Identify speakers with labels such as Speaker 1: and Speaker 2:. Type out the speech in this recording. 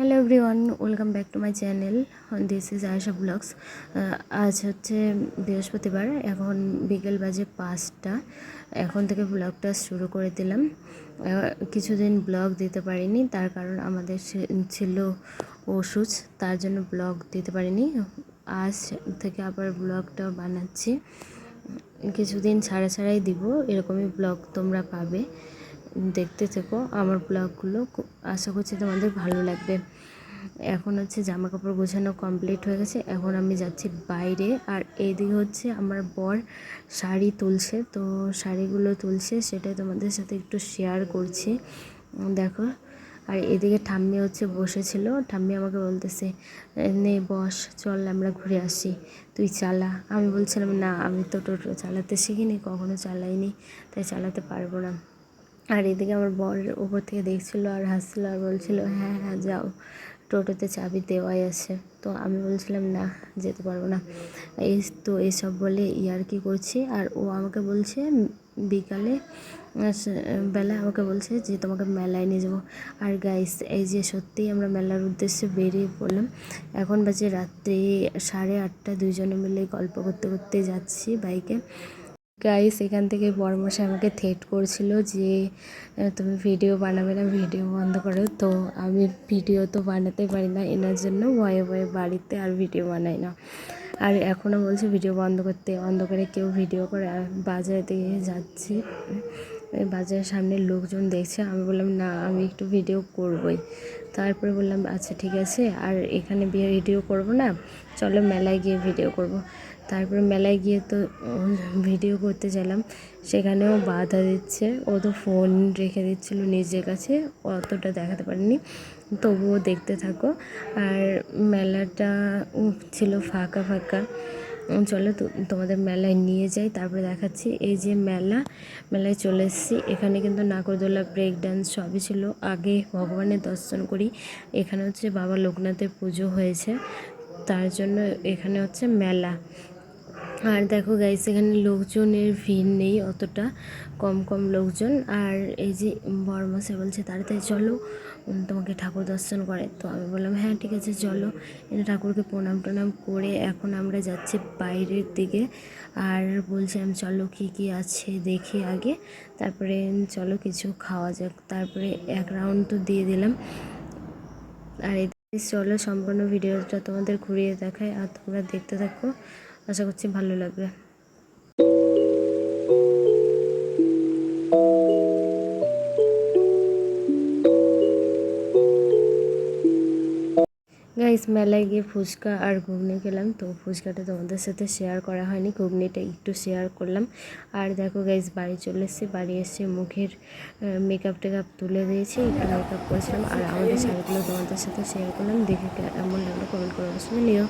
Speaker 1: Hello everyone welcome back to my channel this is Ayesha blogs আজ হচ্ছে বৃহস্পতিবার, এখন বিকেল বাজে পাঁচটা। এখন থেকে ব্লগটা শুরু করে দিলাম। কিছুদিন ব্লগ দিতে পারিনি, তার কারণ আমাদের ছিল ওষুধ, তার জন্য ব্লগ দিতে পারিনি। আজ থেকে আবার ব্লগটা বানাচ্ছি। কিছুদিন ছাড়া ছাড়াই দিব, এরকমই ব্লগ তোমরা পাবে। দেখতে থেকো আমার ব্লগগুলো। আশা করছি তোমাদের ভালো লাগবে। এখন হচ্ছে জামা কাপড় গোছানো কমপ্লিট হয়ে গেছে। এখন আমি যাচ্ছি বাইরে। আর এইদিকে হচ্ছে আমার বর শাড়ি তুলছে। তো শাড়িগুলো তুলছে, সেটাই তোমাদের সাথে একটু শেয়ার করছি। দেখো, আর এদিকে ঠাম্মি হচ্ছে বসেছিল। ঠাম্মি আমাকে বলতেছে, নে বস, চল আমরা ঘুরে আসি। তুই চালা। আমি বলছিলাম, না, আমি তো টোটো চালাতে শিখিনি, কখনো চালাইনি, তাই চালাতে পারব না। আর এদিকে আমার বর উপর থেকে দেখছিল আর হাসছিল আর বলছিল হ্যাঁ হ্যাঁ যাও। টোটোতে চাবি দেওয়াই আছে। তো আমি বলছিলাম, না, যেতে পারব না। এই তো এসব বলে ইয়ার কি করছি আর ও আমাকে বলছে, বিকালে বেলা আমাকে বলছে যে, তোমাকে মেলায় নিয়ে যাব। আর গাইস এই যে সত্যিই আমরা মেলার উদ্দেশ্যে বেরিয়ে পড়লাম। এখন বাজে রাত্রি সাড়ে আটটা, দুইজনে মিলে গল্প করতে করতে যাচ্ছি বাইকে। গাইস এখান থেকে বড়মশাই আমাকে থেট করছিল যে তুমি ভিডিও বানাবে না ভিডিও বন্ধ করো। তো আমি ভিডিও তো বানাতে পারি না, এনার জন্য ভয়ে ভয়ে বাড়িতে আর ভিডিও বানাই না। আর এখনও বলছে ভিডিও বন্ধ করতে। বন্ধ করে কেউ ভিডিও করে আর বাজারে দিকে যাচ্ছি। বাজারের সামনে লোকজন দেখছে। আমি বললাম, না, আমি একটু ভিডিও করবই। তারপরে বললাম আচ্ছা ঠিক আছে। আর এখানে ভিডিও করব না, চলো মেলায় গিয়ে ভিডিও করব। তারপরে মেলায় গিয়ে তো ভিডিও করতে গেলাম, সেখানেও বাধা দিচ্ছে। ও তো ফোন রেখে দিচ্ছিল নিজের কাছে, অতটা দেখাতে পারিনি। তবুও দেখতে থাকো। আর মেলাটা ছিল ফাঁকা ফাঁকা। চলো তোমাদের মেলায় নিয়ে যাই, তারপরে দেখাচ্ছি। এই যে মেলা, মেলায় চলে এসেছি। এখানে কিন্তু নাগরদোলা ব্রেক ডান্স সবই ছিল। আগে ভগবানের দর্শন করি। এখানে হচ্ছে বাবা লোকনাথের পুজো হয়েছে। তার জন্য এখানে হচ্ছে মেলা। আর দেখো গাইস এখানে লোকজনের ভিড় নেই অতটা, কম কম লোকজন। আর এই যে বড়মাসে বলছে তাড়াতাড়ি চলো তোমাকে ঠাকুর দর্শন করে। তো আমি বললাম হ্যাঁ ঠিক আছে, চলো। এনে ঠাকুরকে প্রণাম টনাম করে এখন আমরা যাচ্ছি বাইরের দিকে। আর বলছিলাম চলো কি কি আছে দেখি আগে। তারপরে চলো কিছু খাওয়া যাক। তারপরে এক রাউন্ড তো দিয়ে দিলাম। আর চলো, সম্পূর্ণ ভিডিওটা তোমাদের ঘুরিয়ে দেখায়। আর তোমরা দেখতে থাকো। আশা করছি ভালো লাগবে। গাইস মেলায় গিয়ে ফুচকা আর ঘুগনি খেলাম। তো ফুচকাটা তোমাদের সাথে শেয়ার করা হয়নি, ঘুগনিটা একটু শেয়ার করলাম। আর দেখো গাইস বাড়ি চলে এসেছি, বাড়ি এসে মুখের মেকআপ টেকআপ তুলে দিয়েছি মেকআপ করেছিলাম। আর আমাদের শাড়িগুলো তোমাদের সাথে শেয়ার করলাম। দেখে কেমন লাগল কমেন্ট করে অবশ্যই নিও